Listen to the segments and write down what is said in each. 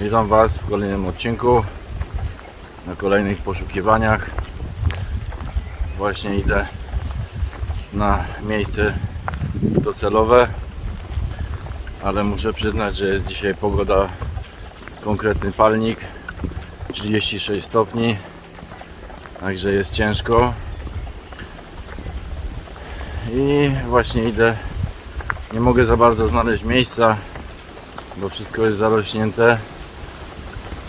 Witam Was w kolejnym odcinku na kolejnych poszukiwaniach. Właśnie idę na miejsce docelowe ale muszę przyznać, że jest dzisiaj pogoda konkretny palnik 36 stopni także jest ciężko. I właśnie idę nie mogę za bardzo znaleźć miejsca bo wszystko jest zarośnięte.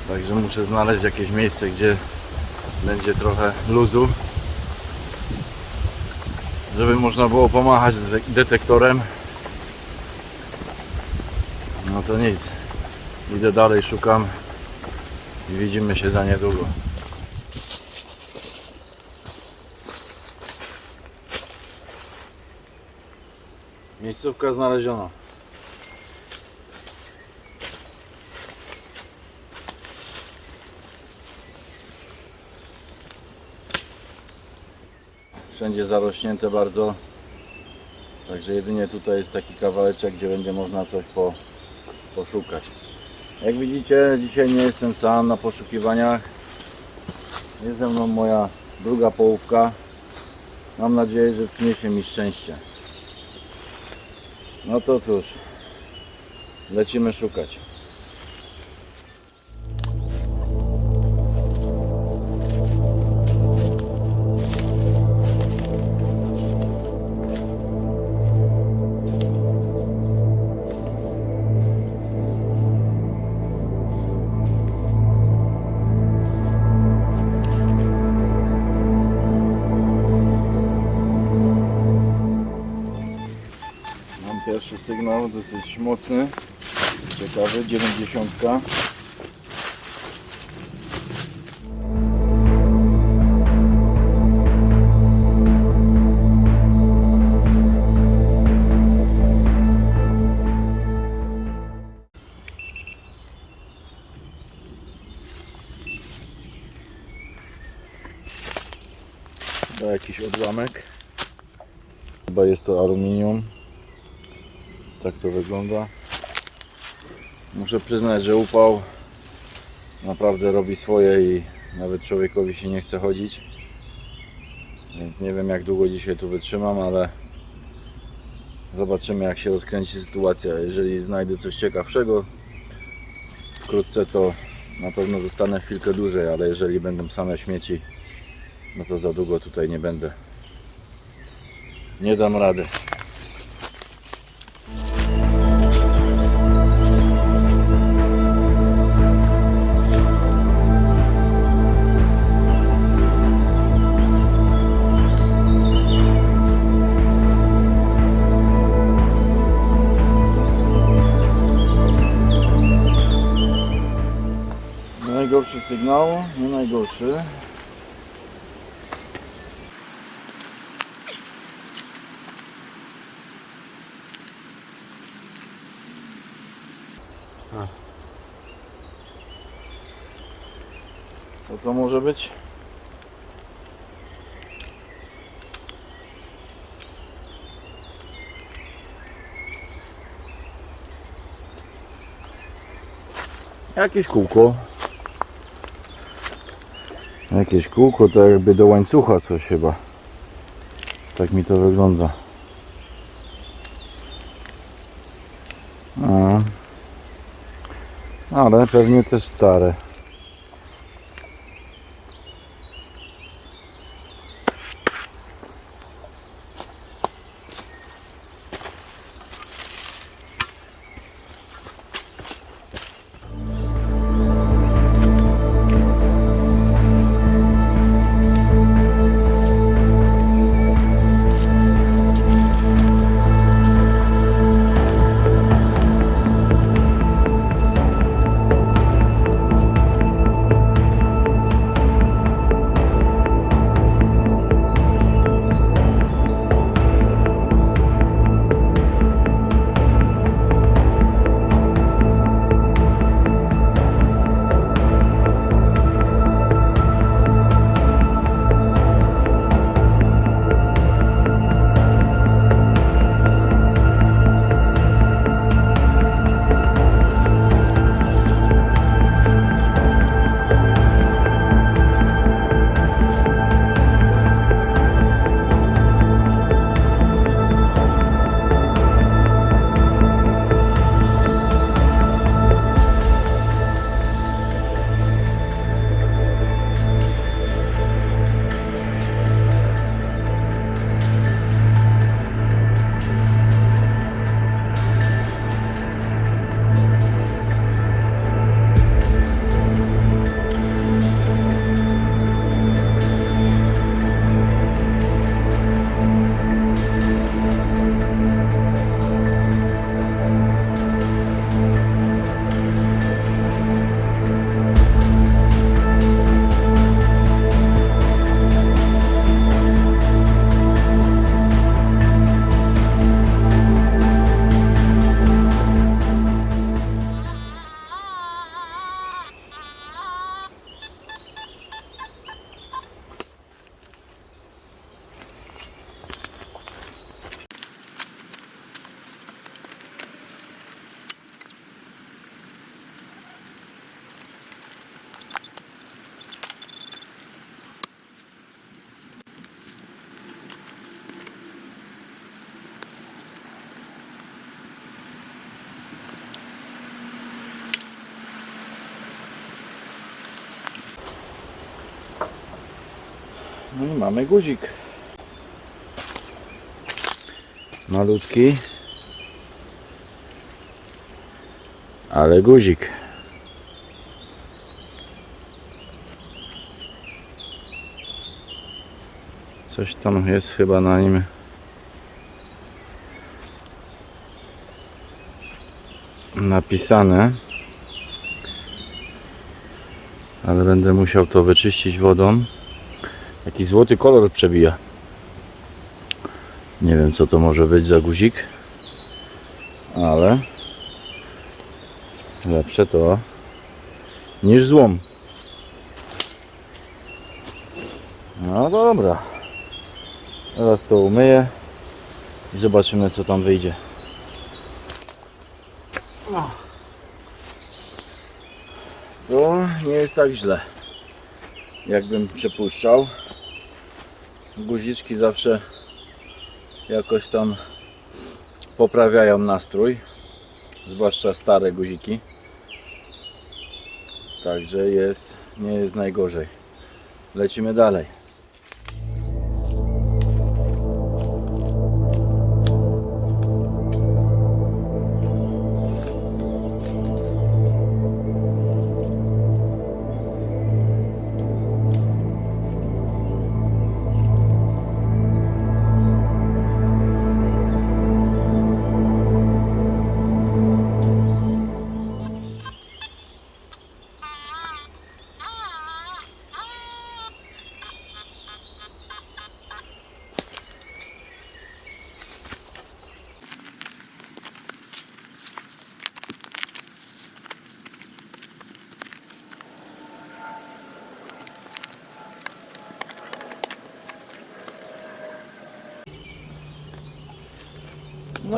Także muszę znaleźć jakieś miejsce gdzie będzie trochę luzu żeby można było pomachać detek- detektorem. No to nic. Idę dalej szukam i widzimy się za niedługo. Miejscówka znaleziona wszędzie zarośnięte bardzo. Także jedynie tutaj jest taki kawałeczek gdzie będzie można coś po, poszukać. Jak widzicie dzisiaj nie jestem sam na poszukiwaniach. Jest ze mną moja druga połówka. Mam nadzieję, że przyniesie mi szczęście. No to cóż lecimy szukać mocny, ciekawy, 90. Chyba jakiś odłamek. Chyba jest to aluminium. Tak to wygląda. Muszę przyznać, że upał naprawdę robi swoje i nawet człowiekowi się nie chce chodzić. Więc nie wiem jak długo dzisiaj tu wytrzymam, ale zobaczymy jak się rozkręci sytuacja. Jeżeli znajdę coś ciekawszego wkrótce to na pewno zostanę chwilkę dłużej, ale jeżeli będą same śmieci no to za długo tutaj nie będę. Nie dam rady. Sygnał, nie najgorszy. Co to może być? Jakieś kółko. Jakieś kółko, to jakby do łańcucha coś chyba. Tak mi to wygląda. A. Ale pewnie też stare. No i mamy guzik. Malutki. Ale guzik. Coś tam jest chyba na nim. Napisane. Ale będę musiał to wyczyścić wodą. Jaki złoty kolor przebija. Nie wiem co to może być za guzik. Ale lepsze to niż złom. No dobra. Teraz to umyję i zobaczymy co tam wyjdzie. No. To nie jest tak źle. Jakbym przypuszczał. Guziczki zawsze jakoś tam poprawiają nastrój. Zwłaszcza stare guziki. Także jest, nie jest najgorzej. Lecimy dalej.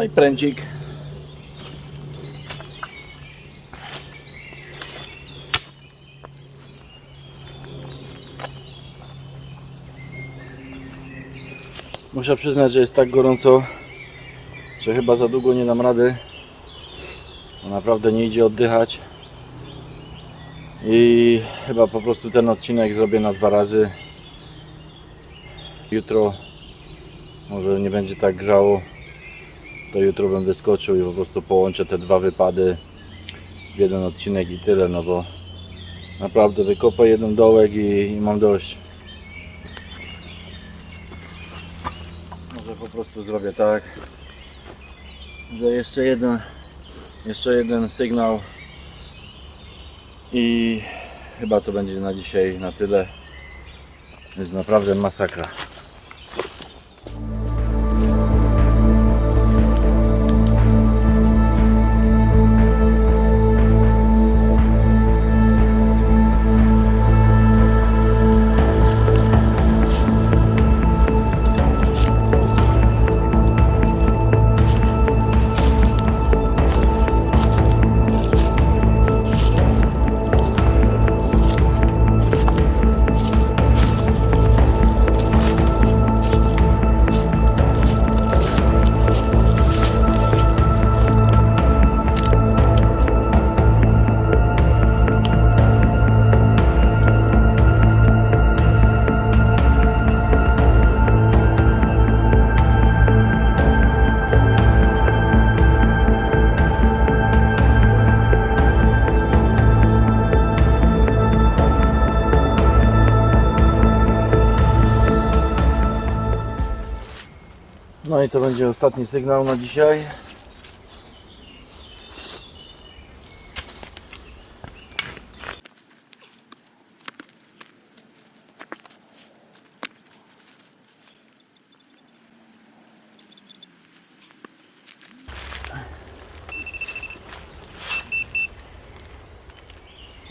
No i prędzik. Muszę przyznać, że jest tak gorąco, że chyba za długo nie dam rady. Naprawdę nie idzie oddychać. I chyba po prostu ten odcinek zrobię na dwa razy. Jutro może nie będzie tak grzało. To jutro będę skoczył i po prostu połączę te dwa wypady w jeden odcinek i tyle, no bo naprawdę wykopę jeden dołek i, i mam dość. Może po prostu zrobię tak, że jeszcze jeden, jeszcze jeden sygnał i chyba to będzie na dzisiaj na tyle. Jest naprawdę masakra. No i to będzie ostatni sygnał na dzisiaj.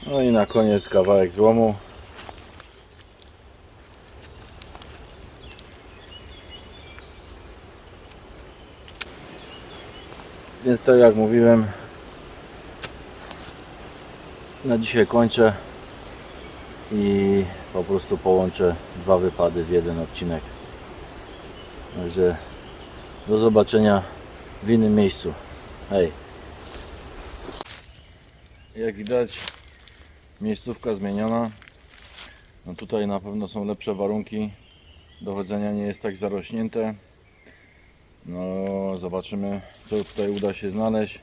No i na koniec kawałek złomu. Więc to jak mówiłem, na dzisiaj kończę i po prostu połączę dwa wypady w jeden odcinek. Także do zobaczenia w innym miejscu. Hej! Jak widać, miejscówka zmieniona. No tutaj na pewno są lepsze warunki. Dochodzenia nie jest tak zarośnięte. No, zobaczymy, co tutaj uda się znaleźć.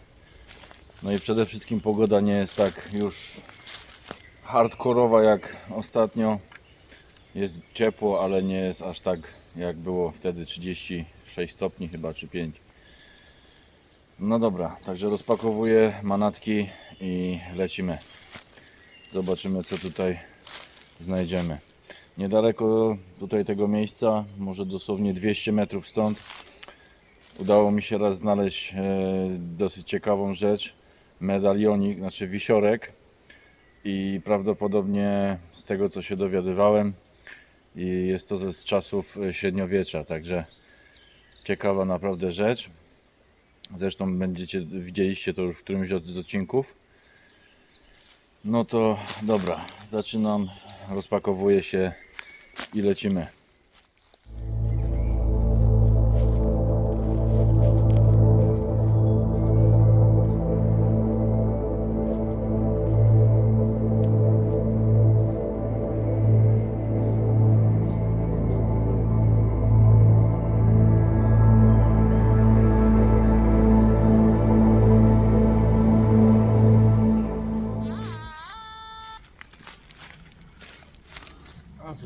No i przede wszystkim pogoda nie jest tak już hardkorowa jak ostatnio. Jest ciepło, ale nie jest aż tak jak było wtedy 36 stopni chyba czy 5. No dobra, także rozpakowuję manatki i lecimy. Zobaczymy co tutaj znajdziemy. Niedaleko tutaj tego miejsca, może dosłownie 200 metrów stąd, udało mi się raz znaleźć e, dosyć ciekawą rzecz. Medalionik, znaczy wisiorek. I prawdopodobnie z tego co się dowiadywałem, jest to z czasów e, średniowiecza, także ciekawa naprawdę rzecz. Zresztą będziecie widzieliście to już w którymś z odcinków. No to dobra, zaczynam, rozpakowuję się i lecimy.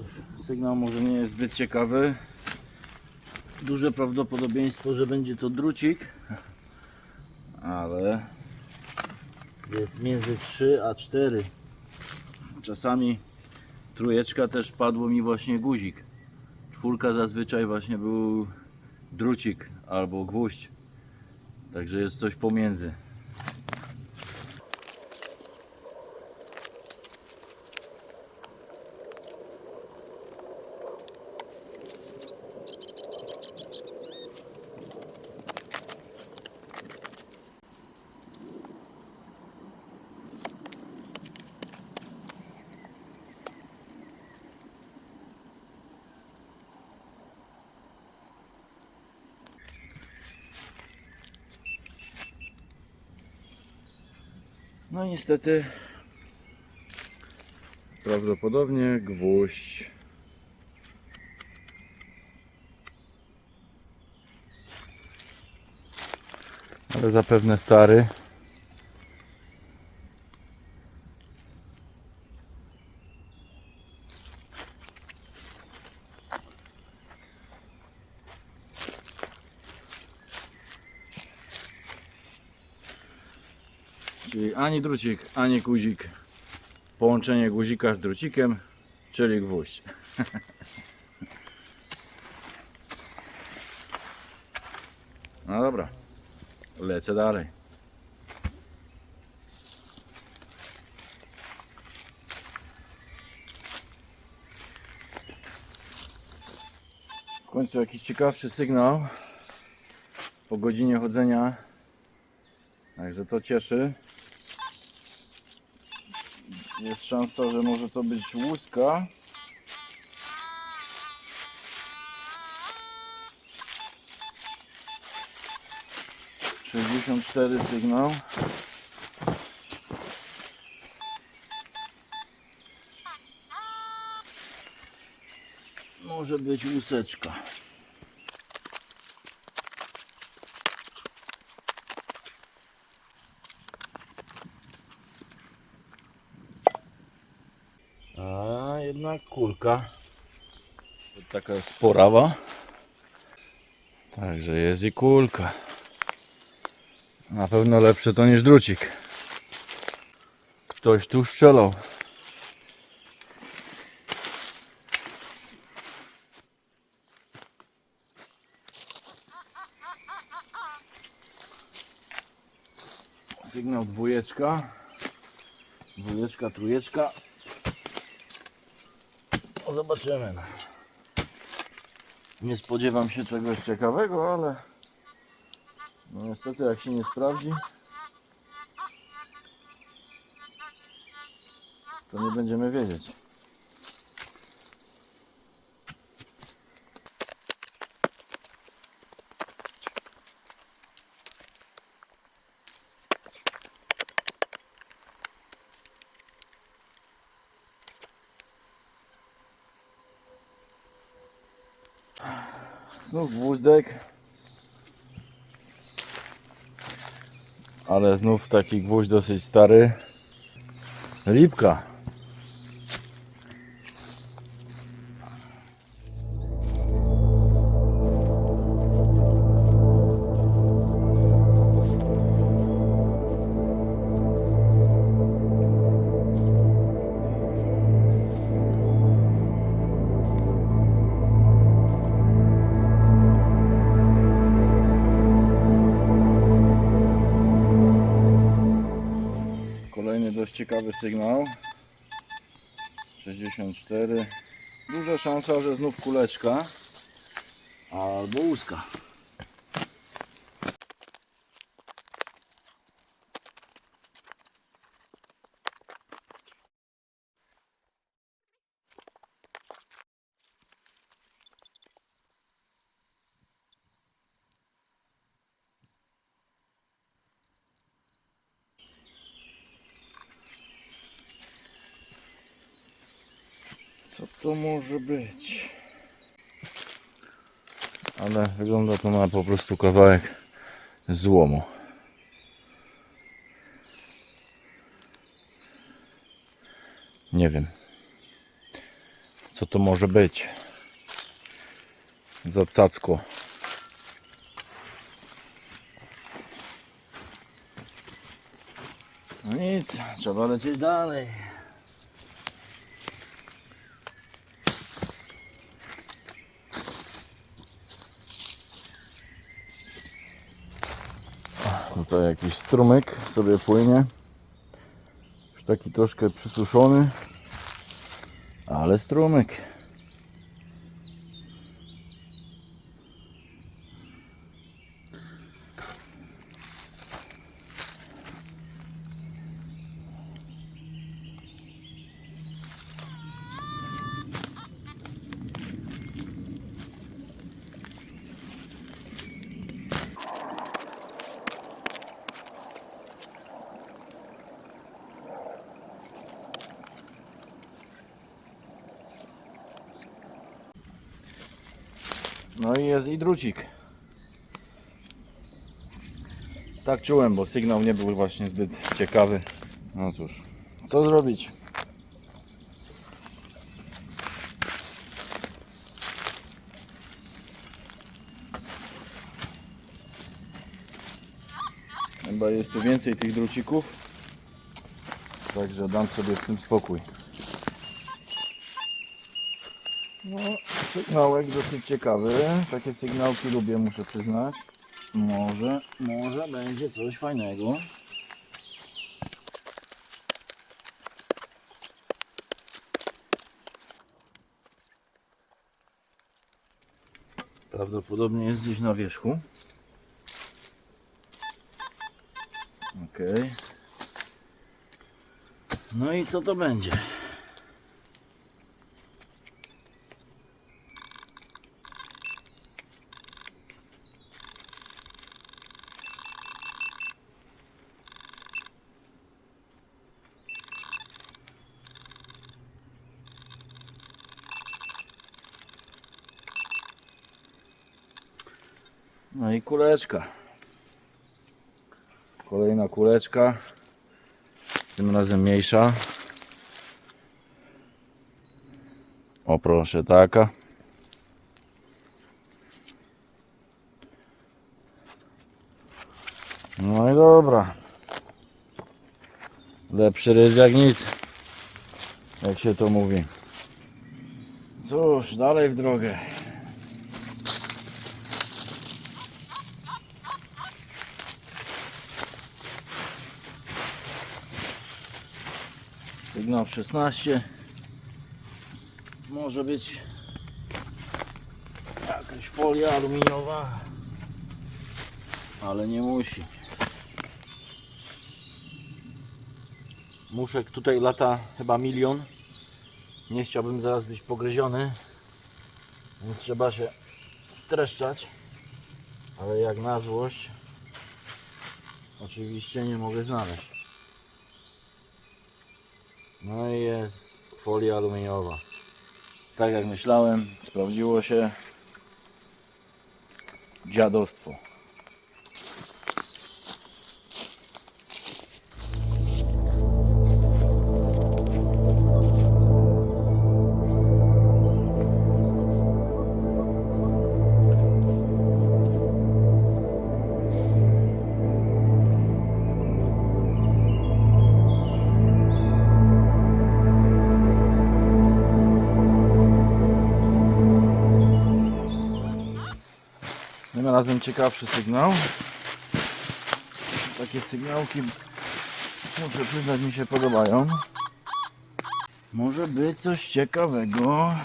Cóż, sygnał może nie jest zbyt ciekawy. Duże prawdopodobieństwo, że będzie to drucik, ale jest między 3 a 4. Czasami trójeczka też padło mi właśnie guzik. Czwórka zazwyczaj właśnie był drucik albo gwóźdź. Także jest coś pomiędzy. No niestety. Prawdopodobnie gwóźdź. Ale zapewne stary Czyli ani drucik, ani guzik. Połączenie guzika z drucikiem, czyli gwóźdź. No dobra, lecę dalej. W końcu jakiś ciekawszy sygnał po godzinie chodzenia. Także to cieszy. Jest szansa, że może to być łuska. Sześćdziesiąt cztery sygnał. Może być łuseczka. A jednak kulka. Taka sporawa. Także jest i kulka. Na pewno lepsze to niż drucik. Ktoś tu strzelał. Sygnał dwójeczka. Dwójeczka, trójeczka. No zobaczymy. Nie spodziewam się czegoś ciekawego, ale no niestety jak się nie sprawdzi, to nie będziemy wiedzieć. Znów gwóźdek. Ale znów taki gwóźdź dosyć stary. Lipka. 64. Duża szansa, że znów kuleczka albo łuska. Co to może być? Ale wygląda to na po prostu kawałek złomu. Nie wiem. Co to może być? Za cacko. No nic, trzeba lecieć dalej. Tutaj jakiś strumyk sobie płynie. Już taki troszkę przysuszony, ale strumyk. No i jest i drucik. Tak czułem, bo sygnał nie był właśnie zbyt ciekawy. No cóż, co zrobić? Chyba jest tu więcej tych drucików. Także dam sobie z tym spokój. No, sygnałek dosyć ciekawy. Takie sygnałki lubię, muszę przyznać. Może, może będzie coś fajnego. Prawdopodobnie jest gdzieś na wierzchu. Okej. No i co to będzie? No i kuleczka. Kolejna kuleczka. Tym razem mniejsza. O proszę, taka. No i dobra. Lepszy rys jak nic. Jak się to mówi. Cóż, dalej w drogę. Sygnał 16. Może być jakaś folia aluminiowa, ale nie musi. Muszek tutaj lata chyba milion. Nie chciałbym zaraz być pogryziony, więc trzeba się streszczać. Ale jak na złość, oczywiście nie mogę znaleźć. No i jest folia aluminiowa. Tak jak myślałem, sprawdziło się dziadostwo. Ciekawszy sygnał. Takie sygnałki muszę przyznać mi się podobają. Może być coś ciekawego.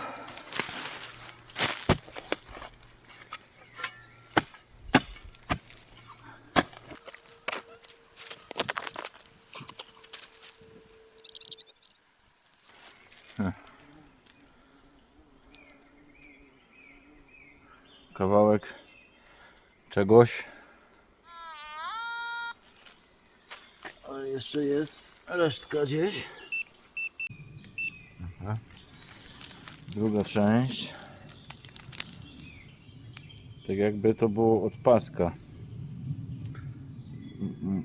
Kawałek czegoś. Ale jeszcze jest resztka gdzieś. Aha. Druga część. Tak jakby to było od paska.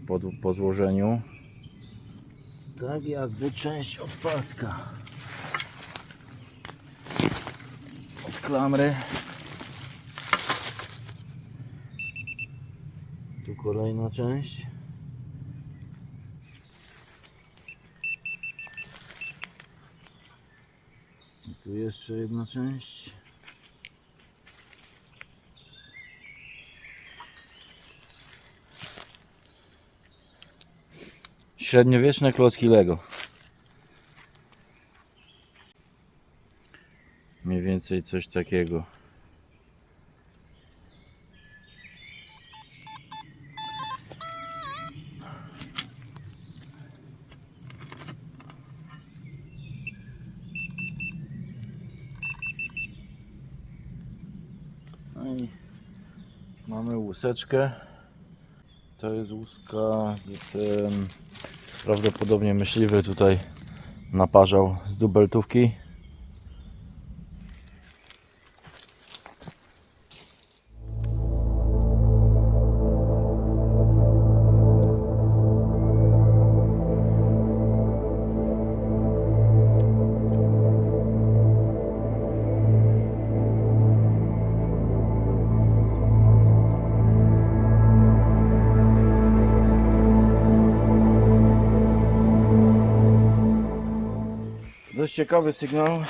Po, po złożeniu. Tak jakby część od paska. Od klamry. Tu kolejna część. I tu jeszcze jedna część. Średniowieczne klocki Lego. Mniej więcej coś takiego. No i mamy łuseczkę. To jest łuska z tym prawdopodobnie myśliwy tutaj naparzał z dubeltówki. Dość ciekawy sygnał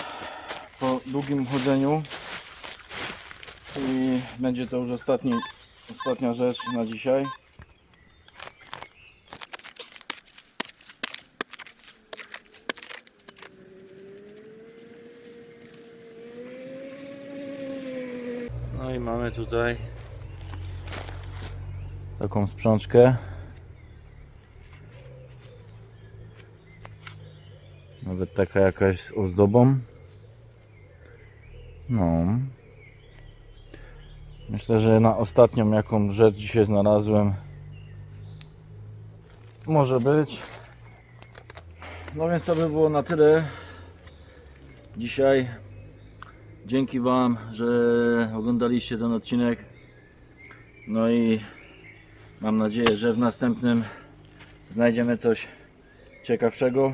po długim chodzeniu. I będzie to już ostatni, ostatnia rzecz na dzisiaj. No i mamy tutaj taką sprzączkę. Nawet taka jakaś z ozdobą. No. Myślę, że na ostatnią jaką rzecz dzisiaj znalazłem może być. No więc to by było na tyle dzisiaj. Dzięki Wam, że oglądaliście ten odcinek. No i mam nadzieję, że w następnym znajdziemy coś ciekawszego.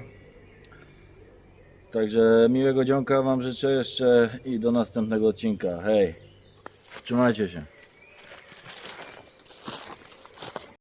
Także miłego dzionka Wam życzę jeszcze i do następnego odcinka. Hej, trzymajcie się.